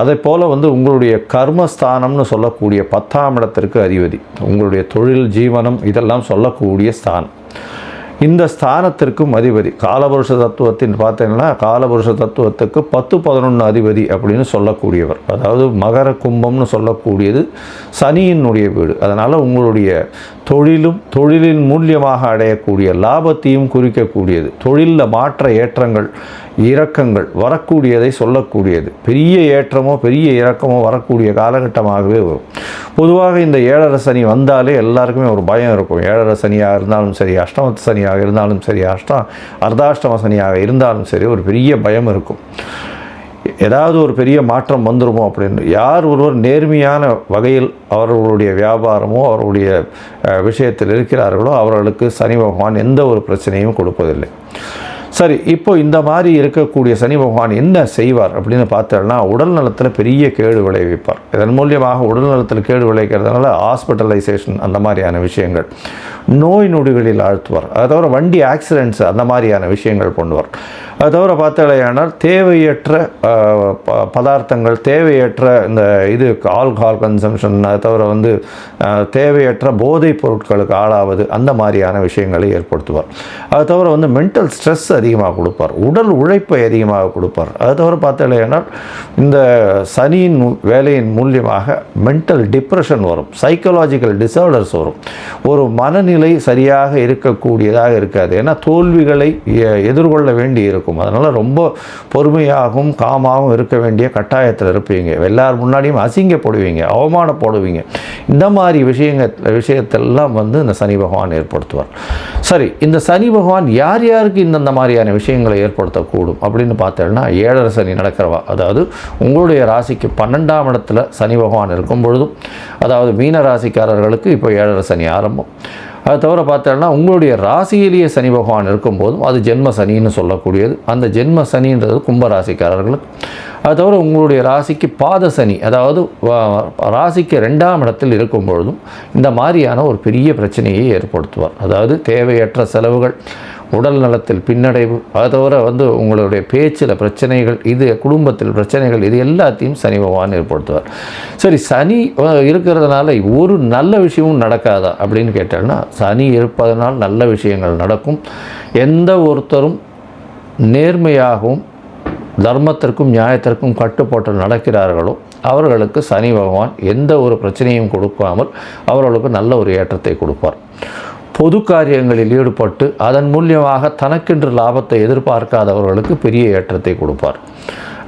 அதே போல் வந்து உங்களுடைய கர்மஸ்தானம்னு சொல்லக்கூடிய பத்தாம் இடத்திற்கு அதிபதி. உங்களுடைய தொழில் ஜீவனம் இதெல்லாம் சொல்லக்கூடிய ஸ்தானம். இந்த ஸ்தானத்திற்கும் அதிபதி. காலபுருஷ தத்துவத்தின் பார்த்தீங்கன்னா காலபுருஷ தத்துவத்துக்கு பத்து பதினொன்று அதிபதி அப்படின்னு சொல்லக்கூடியவர். அதாவது மகர கும்பம்னு சொல்லக்கூடியது சனியினுடைய வீடு. அதனால் உங்களுடைய தொழிலும் தொழிலின் மூலியமாக அடையக்கூடிய லாபத்தையும் குறிக்கக்கூடியது. தொழிலில் மாற்ற ஏற்றங்கள் இறக்கங்கள் வரக்கூடியதை சொல்லக்கூடியது. பெரிய ஏற்றமோ பெரிய இறக்கமோ வரக்கூடிய காலகட்டமாகவே வரும். பொதுவாக இந்த ஏழரை சனி வந்தாலே எல்லாருக்குமே ஒரு பயம் இருக்கும். ஏழரை சனியாக இருந்தாலும் சரி அஷ்டமத்து சனியாக இருந்தாலும் சரி அஷ்டம் அர்த்தாஷ்டம சனியாக இருந்தாலும் சரி ஒரு பெரிய பயம் இருக்கும். ஏதாவது ஒரு பெரிய மாற்றம் வந்துருமோ அப்படின்னு. யார் ஒருவர் நேர்மையான வகையில் அவர்களுடைய வியாபாரமோ அவர்களுடைய விஷயத்தில் இருக்கிறார்களோ அவர்களுக்கு சனி பகவான் எந்த ஒரு பிரச்சனையும் கொடுப்பதில்லை. சரி இப்போ இந்த மாதிரி இருக்கக்கூடிய சனி பகவான் என்ன செய்வார் அப்படின்னு பார்த்தோம்னா உடல் நலத்தில் பெரிய கேடு விளைவிப்பார். இதன் மூலியமாக உடல் நலத்தில் கேடு விளைவிக்கிறதுனால ஹாஸ்பிட்டலைசேஷன் அந்த மாதிரியான விஷயங்கள் நோய் நொடிகளில் ஆழ்த்துவார். அதை தவிர வண்டி ஆக்சிடென்ட்ஸ் அந்த மாதிரியான விஷயங்கள் பண்ணுவார். அது தவிர பார்த்தாலேயானால் தேவையற்ற ப- பதார்த்தங்கள் தேவையற்ற இந்த இது ஆல்கஹால் கன்சம்ஷன் அது தவிர வந்து தேவையற்ற போதைப் பொருட்களுக்கு ஆளாவது அந்த மாதிரியான விஷயங்களை ஏற்படுத்துவார். அது தவிர வந்து மென்டல் ஸ்ட்ரெஸ் அதிகமாக கொடுப்பார். உடல் உழைப்பை அதிகமாக கொடுப்பார். அது தவிர பார்த்தாலேயானால் இந்த சனியின் வேலையின் மூலியமாக மென்டல் டிப்ரெஷன் வரும். சைக்கலாஜிக்கல் டிசார்டர்ஸ் வரும். ஒரு மனநிலை சரியாக இருக்கக்கூடியதாக இருக்காது. ஏன்னா தோல்விகளை எ- எதிர்கொள்ள வேண்டி இருக்கும் அதனால் ரொம்ப பொறுமையாகவும் காமாகவும் இருக்க வேண்டிய கட்டாயத்தில் இருப்பீங்க. எல்லார் முன்னாடியும் அசிங்கப்படுவீங்க அவமானப்படுவீங்க. இந்த மாதிரி விஷயங்கள் விஷயத்தெல்லாம் வந்து இந்த சனி பகவான் ஏற்படுத்துவார். சரி இந்த சனி பகவான் யார் யாருக்கு இந்தந்த மாதிரியான விஷயங்களை ஏற்படுத்தக்கூடும் அப்படின்னு பார்த்தோம்னா ஏழரை சனி நடக்கிறவா. அதாவது உங்களுடைய ராசிக்கு பன்னெண்டாம் இடத்துல சனி பகவான் இருக்கும் பொழுதும் அதாவது மீன ராசிக்காரர்களுக்கு இப்போ ஏழரை சனி ஆரம்பம். அது தவிர பார்த்தோம்னா உங்களுடைய ராசியிலேயே சனி பகவான் இருக்கும்போதும் அது ஜென்ம சனின்னு சொல்லக்கூடியது. அந்த ஜென்ம சனின்றது கும்பராசிக்காரர்களுக்கு. அது தவிர உங்களுடைய ராசிக்கு பாத சனி அதாவது ராசிக்கு ரெண்டாம் இடத்தில் இருக்கும் பொழுதும் இந்த மாதிரியான ஒரு பெரிய பிரச்சனையை ஏற்படுத்துவார். அதாவது தேவையற்ற செலவுகள் உடல் நலத்தில் பின்னடைவு. அதை தவிர வந்து உங்களுடைய பேச்சில் பிரச்சனைகள் இது குடும்பத்தில் பிரச்சனைகள் இது எல்லாத்தையும் சனி பகவான் ஏற்படுத்துவார். சரி சனி இருக்கிறதுனால ஒரு நல்ல விஷயமும் நடக்காதா அப்படின்னு கேட்டால்னா சனி இருப்பதனால் நல்ல விஷயங்கள் நடக்கும். எந்த ஒருத்தரும் நேர்மையாகவும் தர்மத்திற்கும் நியாயத்திற்கும் கட்டுப்பாட்டு நடக்கிறார்களோ அவர்களுக்கு சனி பகவான் எந்த ஒரு பிரச்சனையும் கொடுக்காமல் அவர்களுக்கு நல்ல ஒரு ஏற்றத்தை கொடுப்பார். பொது காரியங்களில் ஈடுபட்டு அதன் மூலியமாக தனக்கென்று லாபத்தை எதிர்பார்க்காதவர்களுக்கு பெரிய ஏற்றத்தை கொடுப்பார்.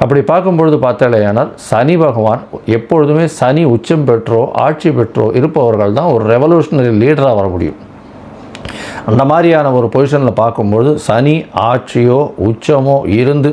அப்படி பார்க்கும்பொழுது பார்த்தாலேயானால் சனி பகவான் எப்பொழுதுமே சனி உச்சம் பெற்றோ ஆட்சி பெற்றோ இருப்பவர்கள் தான் ஒரு ரெவல்யூஷனரி லீடராக வர முடியும். அந்த மாதிரியான ஒரு பொசிஷனில் பார்க்கும்பொழுது சனி ஆட்சியோ உச்சமோ இருந்து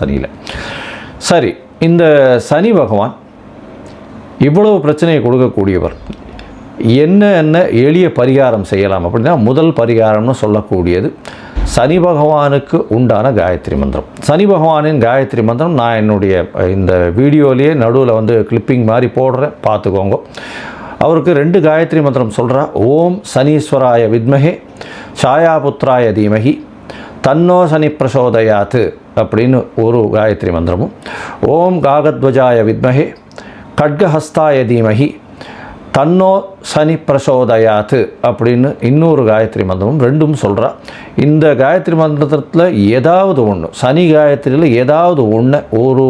சனியில். சரி இந்த சனி பகவான் இவ்வளவு பிரச்சனையை கொடுக்கக்கூடியவர். என்ன என்ன எளிய பரிகாரம் செய்யலாம் அப்படின்னா முதல் பரிகாரம்னு சொல்லக்கூடியது சனி பகவானுக்கு உண்டான காயத்ரி மந்திரம். சனி பகவானின் காயத்ரி மந்திரம் நான் என்னுடைய இந்த வீடியோலேயே நடுவில் வந்து கிளிப்பிங் மாதிரி போடுறேன் பார்த்துக்கோங்க. அவருக்கு ரெண்டு காயத்ரி மந்திரம் சொல்கிறா ஓம் சனீஸ்வராய வித்மகே சாயாபுத்ராய தீமகி தன்னோ சனி பிரசோதயாத்து அப்படின்னு ஒரு காயத்ரி மந்திரமும். ஓம் காகத்வஜாய வித்மஹே கட்கஹஸ்தாய தீமஹி தன்னோ சனி பிரசோதயாத்து அப்படின்னு இன்னொரு காயத்ரி மந்திரமும் ரெண்டும் சொல்கிறா இந்த காயத்ரி மந்திரத்தில் ஏதாவது ஒன்று சனி காயத்ரியில் ஏதாவது ஒன்று ஒரு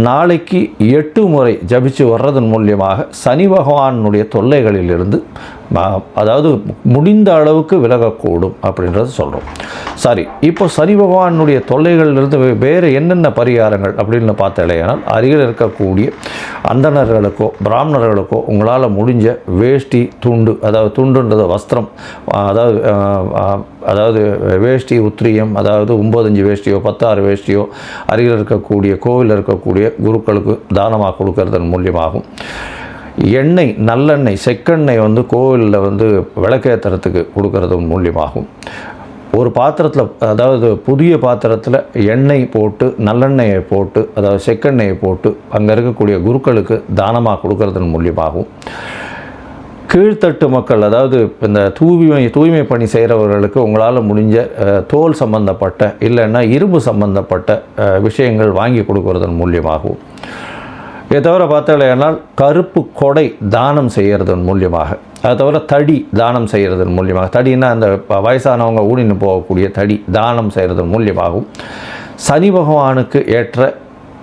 நாளைக்கு எட்டு முறை ஜபிச்சு வர்றதன் மூலியமாக சனி பகவானுடைய தொல்லைகளிலிருந்து அதாவது முடிந்த அளவுக்கு விலகக்கூடும் அப்படின்றத சொல்கிறோம் சரி இப்போ சரி பகவானுடைய தொல்லைகளிலிருந்து வேறு என்னென்ன பரிகாரங்கள் அப்படின்னு பார்த்தாலேயானால் அருகில் இருக்கக்கூடிய அந்தணர்களுக்கோ பிராமணர்களுக்கோ உங்களால் முடிஞ்ச வேஷ்டி துண்டு அதாவது துண்டுன்றது வஸ்திரம் அதாவது அதாவது வேஷ்டி உத்திரியம் அதாவது ஒம்பதஞ்சு வேஷ்டியோ பத்தாறு வேஷ்டியோ அருகில் இருக்கக்கூடிய கோவிலில் இருக்கக்கூடிய குருக்களுக்கு தானமாக கொடுக்கறதன் மூலியமாகும். எண்ணெய் நல்லெண்ணெய் செக்கெண்ணெய் வந்து கோவிலில் வந்து விளக்கேற்றுறதுக்கு கொடுக்கறது மூலியமாகும். ஒரு பாத்திரத்தில் அதாவது புதிய பாத்திரத்தில் எண்ணெய் போட்டு நல்லெண்ணெயை போட்டு அதாவது செக்கெண்ணெயை போட்டு அங்கே இருக்கக்கூடிய குருக்களுக்கு தானமாக கொடுக்கறதன் மூலியமாகும். கீழ்த்தட்டு மக்கள் அதாவது இந்த தூய்மை தூய்மை பணி செய்கிறவர்களுக்கு உங்களால் முடிஞ்ச தோல் சம்பந்தப்பட்ட இல்லைன்னா இரும்பு சம்பந்தப்பட்ட விஷயங்கள் வாங்கி கொடுக்கறதன் மூலியமாகவும் இதை தவிர பார்த்தாலேனால் கருப்பு கொடை தானம் செய்கிறதன் மூலியமாக. அதை தவிர தடி தானம் செய்கிறதன் மூலியமாக. தடின்னா அந்த வயசானவங்க ஊடின்னு போகக்கூடிய தடி தானம் செய்கிறதன் மூலியமாகவும் சனி பகவானுக்கு ஏற்ற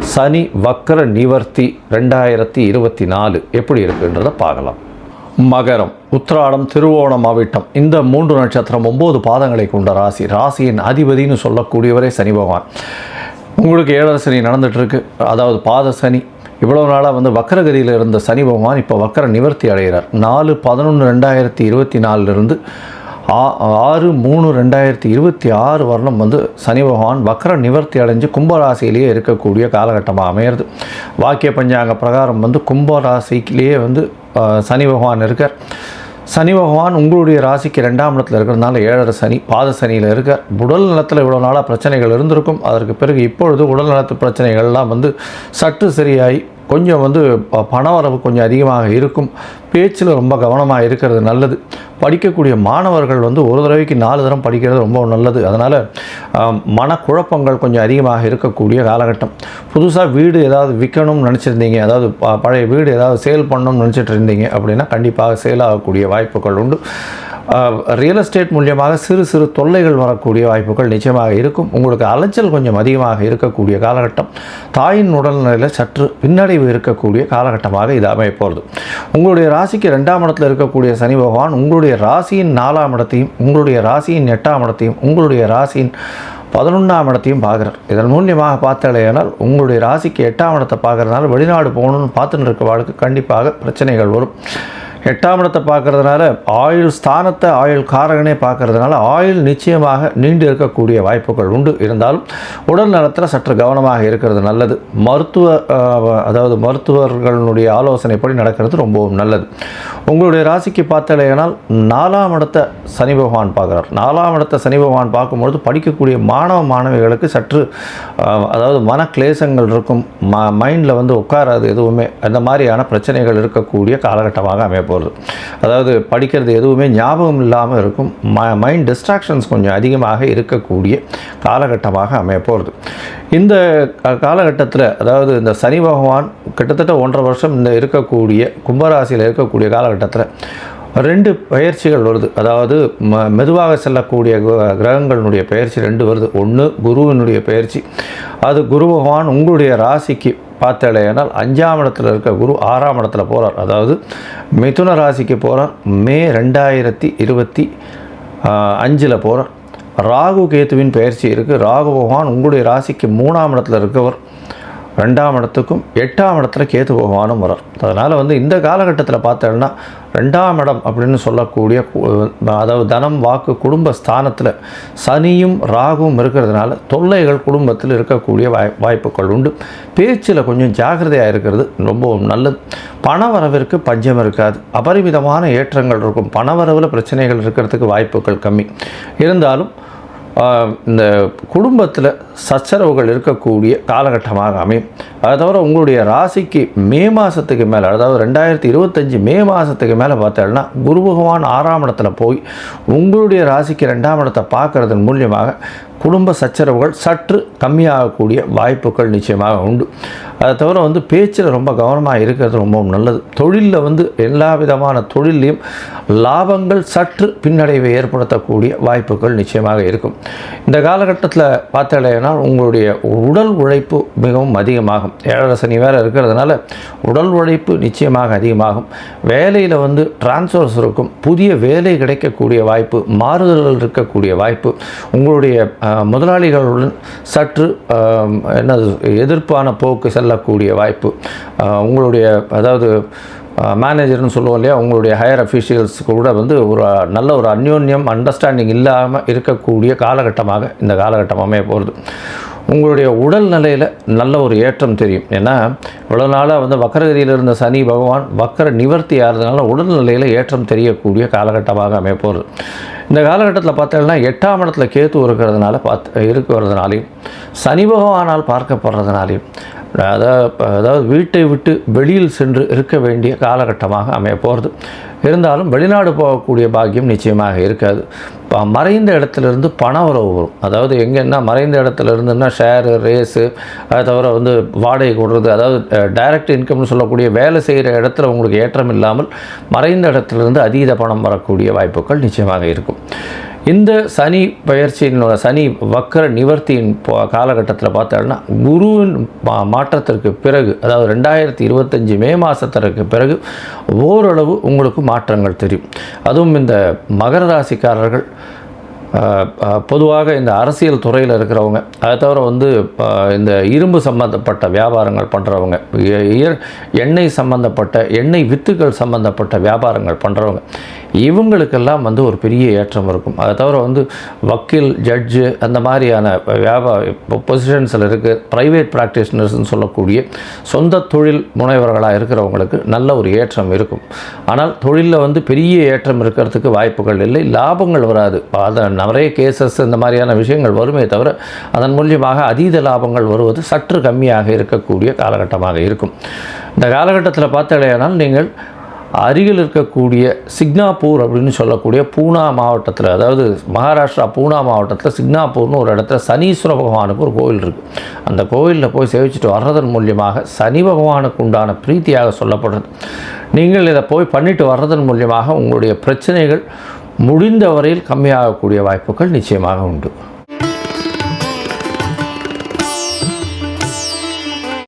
சனி வக்கர நிவர்த்தி ரெண்டாயிரத்தி இருபத்தி நாலு எப்படி இருக்குன்றதை பார்க்கலாம். மகரம் உத்திராடம் திருவோணம் அவிட்டம். இந்த மூன்று நட்சத்திரம் ஒம்பது பாதங்களை கொண்ட ராசி. ராசியின் அதிபதின்னு சொல்லக்கூடியவரே சனி பகவான். உங்களுக்கு ஏழரை சனி நடந்துகிட்ருக்கு அதாவது பாத சனி. இவ்வளவு நாளாக வந்து வக்கரகதியில் இருந்த சனி பகவான் இப்போ வக்கர நிவர்த்தி அடைகிறார். நாலு பதினொன்று ரெண்டாயிரத்தி இருபத்தி நாலுலேருந்து ஆறு மூணு ரெண்டாயிரத்தி இருபத்தி ஆறு வருடம் வந்து சனி பகவான் வக்கர நிவர்த்தி அடைஞ்சு கும்பராசியிலேயே இருக்கக்கூடிய காலகட்டமாக அமையிறது. வாக்கிய பஞ்சாங்க பிரகாரம் வந்து கும்பராசிக்கிலேயே வந்து சனி பகவான் இருக்கார். சனி பகவான் உங்களுடைய ராசிக்கு ரெண்டாம் இடத்துல இருக்கிறதுனால ஏழரை சனி பாத சனியில் இருக்க உடல் நலத்தில் இவ்வளோ நாளாக பிரச்சனைகள் இருந்திருக்கும். அதற்கு பிறகு இப்பொழுது உடல் நலத்து பிரச்சனைகள்லாம் வந்து சற்று சரியாகி கொஞ்சம் வந்து பணவரவு கொஞ்சம் அதிகமாக இருக்கும். பேச்சில் ரொம்ப கவனமாக இருக்கிறது நல்லது. படிக்கக்கூடிய மாணவர்கள் வந்து ஒரு தடவைக்கு நாலு தரம் படிக்கிறது ரொம்ப நல்லது. அதனால் மனக்குழப்பங்கள் கொஞ்சம் அதிகமாக இருக்கக்கூடிய காலகட்டம். புதுசாக வீடு ஏதாவது விற்கணும்னு நினச்சிருந்தீங்க. அதாவது ப- பழைய வீடு ஏதாவது சேல் பண்ணணும்னு நினச்சிட்டு இருந்தீங்க அப்படின்னா கண்டிப்பாக சேல் ஆகக்கூடிய வாய்ப்புகள் உண்டு. ரியல் எஸ்டேட் மூலியமாக சிறு சிறு தொல்லைகள் வரக்கூடிய வாய்ப்புகள் நிச்சயமாக இருக்கும். உங்களுக்கு அலைச்சல் கொஞ்சம் அதிகமாக இருக்கக்கூடிய காலகட்டம். தாயின் உடல்நிலையில் சற்று பின்னடைவு இருக்கக்கூடிய காலகட்டமாக இது அமைய போகிறது உங்களுடைய ராசிக்கு ரெண்டாம் இடத்தில் இருக்கக்கூடிய சனி பகவான் உங்களுடைய ராசியின் நாலாம் இடத்தையும் உங்களுடைய ராசியின் எட்டாம் இடத்தையும் உங்களுடைய ராசியின் பதினொன்றாம் இடத்தையும் பார்க்குறார். இதன் மூலியமாக பார்த்தாலேயானால் உங்களுடைய ராசிக்கு எட்டாம் இடத்தை பார்க்கறதுனால வெளிநாடு போகணும்னு பார்த்துட்டு வாழ்க்கை கண்டிப்பாக பிரச்சனைகள் வரும். எட்டாம் இடத்தை பார்க்கறதுனால ஆயுள் ஸ்தானத்தை ஆயுள் காரகனே பார்க்கறதுனால ஆயுள் நிச்சயமாக நீண்டு இருக்கக்கூடிய வாய்ப்புகள் உண்டு. இருந்தாலும் உடல் நலத்தில் சற்று கவனமாக இருக்கிறது நல்லது. மருத்துவ அதாவது மருத்துவர்களுடைய ஆலோசனைப்படி நடக்கிறது ரொம்பவும் நல்லது. உங்களுடைய ராசிக்கு பார்த்தாலேயானால் நாலாம் இடத்தை சனி பகவான் பார்க்குறார். நாலாம் இடத்தை சனி பகவான் பார்க்கும்பொழுது படிக்கக்கூடிய மாணவ மாணவிகளுக்கு சற்று அதாவது மன கிளேசங்கள் இருக்கும். ம மைண்டில் வந்து உட்காராது எதுவுமே. அந்த மாதிரியான பிரச்சனைகள் இருக்கக்கூடிய காலகட்டமாக அமைய போகிறது அதாவது படிக்கிறது எதுவுமே ஞாபகம் இல்லாமல் இருக்கும். ம மைண்ட் டிஸ்ட்ராக்ஷன்ஸ் கொஞ்சம் அதிகமாக இருக்கக்கூடிய காலகட்டமாக அமைய போகிறது இந்த காலகட்டத்தில் அதாவது இந்த சனி பகவான் கிட்டத்தட்ட ஒன்றரை வருஷம் இந்த இருக்கக்கூடிய கும்பராசியில் இருக்கக்கூடிய காலகட்டத்தில் ரெண்டு பயிற்சிகள் வருது. அதாவது ம மெதுவாக செல்லக்கூடிய கிர- கிரகங்களுடைய பயிற்சி ரெண்டு வருது. ஒன்று குருவினுடைய பயிற்சி. அது குரு பகவான் உங்களுடைய ராசிக்கு பார்த்தாலேனால் அஞ்சாம் இடத்துல இருக்க குரு ஆறாம் இடத்துல போகிறார் அதாவது மிதுன ராசிக்கு போகிறார் மே ரெண்டாயிரத்தி இருபத்தி அஞ்சில் போகிறார் ராகு கேத்துவின் பயிற்சி இருக்குது ராகு பகவான் உங்களுடைய ராசிக்கு மூணாம் இடத்துல இருக்கவர். ரெண்டாம் இடத்துக்கும் எட்டாம் இடத்துல கேத்து பகவானும் வரார் அதனால் வந்து இந்த காலகட்டத்தில் பார்த்தோம்னா ரெண்டாம் இடம் அப்படின்னு சொல்லக்கூடிய அதாவது தனம் வாக்கு குடும்ப ஸ்தானத்தில் சனியும் ராகுவும் இருக்கிறதுனால தொல்லைகள் குடும்பத்தில் இருக்கக்கூடிய வாய் வாய்ப்புகள் உண்டு. பேச்சில் கொஞ்சம் ஜாக்கிரதையாக இருக்கிறது ரொம்பவும் நல்லது. பணவரவிற்கு பஞ்சம் இருக்காது. அபரிமிதமான ஏற்றங்கள் இருக்கும். பணவரவில் பிரச்சனைகள் இருக்கிறதுக்கு வாய்ப்புகள் கம்மி. இருந்தாலும் இந்த குடும்பத்தில் சச்சரவுகள் இருக்கக்கூடிய காலகட்டமாக அமையும். அதை தவிர உங்களுடைய ராசிக்கு மே மாதத்துக்கு மேலே அதாவது ரெண்டாயிரத்தி இருபத்தஞ்சி மே மாதத்துக்கு மேலே பார்த்தோம்னா குரு பகவான் ஆறாம் இடத்துல போய் உங்களுடைய ராசிக்கு ரெண்டாம் இடத்தை பார்க்குறதன் மூலியமாக குடும்ப சச்சரவுகள் சற்று கம்மியாகக்கூடிய வாய்ப்புகள் நிச்சயமாக உண்டு. அதை தவிர வந்து பேச்சில் ரொம்ப கவனமாக இருக்கிறது ரொம்பவும் நல்லது. தொழிலில் வந்து எல்லா விதமான தொழிலையும் லாபங்கள் சற்று பின்னடைவை ஏற்படுத்தக்கூடிய வாய்ப்புகள் நிச்சயமாக இருக்கும். இந்த காலகட்டத்தில் பார்த்தாலேனால் உங்களுடைய உடல் உழைப்பு மிகவும் அதிகமாகும். ஏழரை சனி வேறு இருக்கிறதுனால உடல் உழைப்பு நிச்சயமாக அதிகமாகும். வேலையில் வந்து டிரான்ஸ்ஃபர்ஸ் இருக்கும். புதிய வேலை கிடைக்கக்கூடிய வாய்ப்பு மாறுதல்கள் இருக்கக்கூடிய வாய்ப்பு உங்களுடைய முதலாளிகளுடன் சற்று என்னது எதிர்ப்பான போக்கு செல்லக்கூடிய வாய்ப்பு. உங்களுடைய அதாவது மேனேஜர்னு சொல்லுவோம் இல்லையா உங்களுடைய ஹையர் அஃபீஷியல்ஸ் கூட வந்து ஒரு நல்ல ஒரு அந்யோன்யம் அண்டர்ஸ்டாண்டிங் இல்லாமல் இருக்கக்கூடிய காலகட்டமாக இந்த காலகட்டம் அமைய போகிறது உங்களுடைய உடல் நிலையில் நல்ல ஒரு ஏற்றம் தெரியும். ஏன்னா இவ்வளோ நாளாக வந்து வக்கரகதியில் இருந்த சனி பகவான் வக்கர நிவர்த்தி ஆகிறதுனால உடல்நிலையில் ஏற்றம் தெரியக்கூடிய காலகட்டமாக அமைய போகிறது இந்த காலகட்டத்தில் பார்த்தீங்கன்னா எட்டாம் இடத்துல கேத்து இருக்கிறதுனால பார்த்து இருக்கிறதுனாலையும் சனி பகவானால் பார்க்கப்படுறதுனாலையும் அதாவது அதாவது வீட்டை விட்டு வெளியில் சென்று இருக்க வேண்டிய காலகட்டமாக அமைய போகிறது இருந்தாலும் வெளிநாடு போகக்கூடிய பாக்கியம் நிச்சயமாக இருக்காது. இப்போ மறைந்த இடத்துலேருந்து பண உறவு வரும். அதாவது எங்கன்னா மறைந்த இடத்துல இருந்துன்னா ஷேரு ரேஸு அதை தவிர வந்து வாடகை கொடுறது அதாவது டைரக்ட் இன்கம்னு சொல்லக்கூடிய வேலை செய்கிற இடத்துல உங்களுக்கு ஏற்றம் இல்லாமல் மறைந்த இடத்துலேருந்து அதீத பணம் வரக்கூடிய வாய்ப்புகள் நிச்சயமாக இருக்கும். இந்த சனி பயிற்சியினோட சனி வக்கர நிவர்த்தியின் காலகட்டத்தில் பார்த்தோம்னா குருவின் மா- மாற்றத்திற்கு பிறகு அதாவது ரெண்டாயிரத்தி இருபத்தஞ்சி மே மாதத்திற்கு பிறகு ஓரளவு உங்களுக்கு மாற்றங்கள் தெரியும். அதுவும் இந்த மகர ராசிக்காரர்கள் பொதுவாக இந்த அரசியல் துறையில் இருக்கிறவங்க அதை தவிர வந்து இந்த இரும்பு சம்பந்தப்பட்ட வியாபாரங்கள் பண்ணுறவங்க எண்ணெய் சம்பந்தப்பட்ட எண்ணெய் வித்துக்கள் சம்பந்தப்பட்ட வியாபாரங்கள் பண்ணுறவங்க இவங்களுக்கெல்லாம் வந்து ஒரு பெரிய ஏற்றம் இருக்கும். அதை தவிர வந்து வக்கீல் ஜட்ஜு அந்த மாதிரியான வியாபார பொசிஷன்ஸில் இருக்குது ப்ரைவேட் ப்ராக்டிஷனர்ஸ்னு சொல்லக்கூடிய சொந்த தொழில் முனைவர்களாக இருக்கிறவங்களுக்கு நல்ல ஒரு ஏற்றம் இருக்கும். ஆனால் தொழிலில் வந்து பெரிய ஏற்றம் இருக்கிறதுக்கு வாய்ப்புகள் இல்லை லாபங்கள் வராது. அதை நிறைய கேசஸ் இந்த மாதிரியான விஷயங்கள் வருமே தவிர அதன் மூலியமாக அதீத லாபங்கள் வருவது சற்று கம்மியாக இருக்கக்கூடிய காலகட்டமாக இருக்கும். இந்த காலகட்டத்தில் பார்த்தாலேயானால் நீங்கள் அருகில் இருக்கக்கூடிய சிக்னாப்பூர் அப்படின்னு சொல்லக்கூடிய பூனா மாவட்டத்தில் அதாவது மகாராஷ்டிரா பூனா மாவட்டத்தில் சிக்னாப்பூர்னு ஒரு இடத்துல சனீஸ்வர பகவானுக்கு ஒரு கோவில் இருக்குது அந்த கோவிலில் போய் சேவிச்சுட்டு வர்றதன் மூலியமாக சனி பகவானுக்கு உண்டான பிரீத்தியாக சொல்லப்படுறது. நீங்கள் இதை போய் பண்ணிட்டு வர்றதன் மூலியமாக உங்களுடைய பிரச்சனைகள் முடிந்த வரையில் கம்மியாகக்கூடிய வாய்ப்புகள் நிச்சயமாக உண்டு.